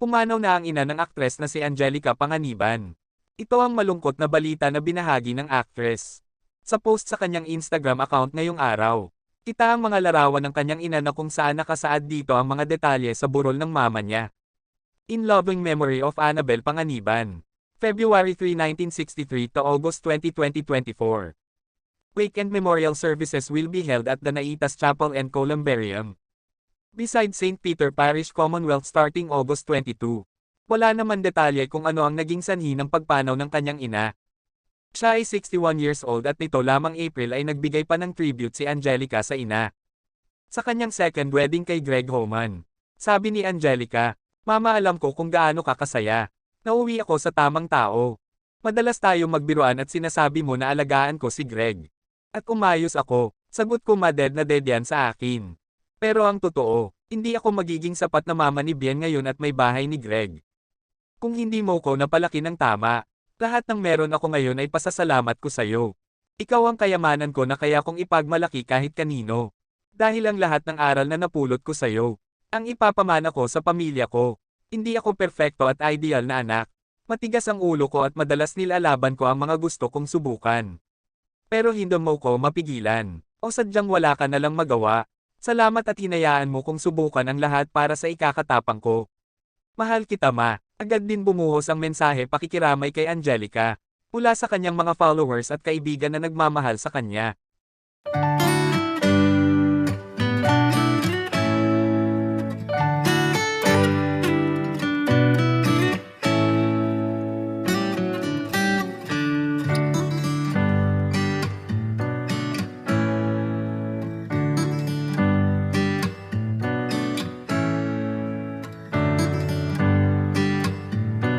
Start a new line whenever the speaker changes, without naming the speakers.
Pumanaw na ang ina ng aktres na si Angelica Panganiban. Ito ang malungkot na balita na binahagi ng actress. Sa post sa kanyang Instagram account ngayong araw, kita ang mga larawan ng kanyang ina na kung saan nakasaad dito ang mga detalye sa burol ng mama niya. In loving memory of Annabel Panganiban. February 3, 1963 to August 20, 2024. Wake and memorial services will be held at the Naitas Chapel and Columbarium. Beside St. Peter Parish Commonwealth starting August 22. Wala naman detalye kung ano ang naging sanhi ng pagpanaw ng kanyang ina. Siya ay 61 years old at nito lamang April ay nagbigay pa ng tribute si Angelica sa ina. Sa kanyang second wedding kay Greg Homan. Sabi ni Angelica, Mama alam ko kung gaano ka kasaya. Nauwi ako sa tamang tao. Madalas tayo magbiruan at sinasabi mo na alagaan ko si Greg. At umayos ako, sagot ko maded na dead yan sa akin. Pero ang totoo, hindi ako magiging sapat na mama ni Bien ngayon at may bahay ni Greg. Kung hindi mo ko napalaki ng tama, lahat ng meron ako ngayon ay pasasalamat ko sa'yo. Ikaw ang kayamanan ko na kaya kong ipagmalaki kahit kanino. Dahil ang lahat ng aral na napulot ko sa'yo, ang ipapamana ko sa pamilya ko. Hindi ako perfecto at ideal na anak. Matigas ang ulo ko at madalas nilalaban ko ang mga gusto kong subukan. Pero hindi mo ko mapigilan. O sadyang wala ka na lang magawa. Salamat at hinayaan mo kong subukan ang lahat para sa ikakatapang ko. Mahal kita ma. Agad din bumuhos ang mensahe pakikiramay kay Angelica. Mula sa kanyang mga followers at kaibigan na nagmamahal sa kanya.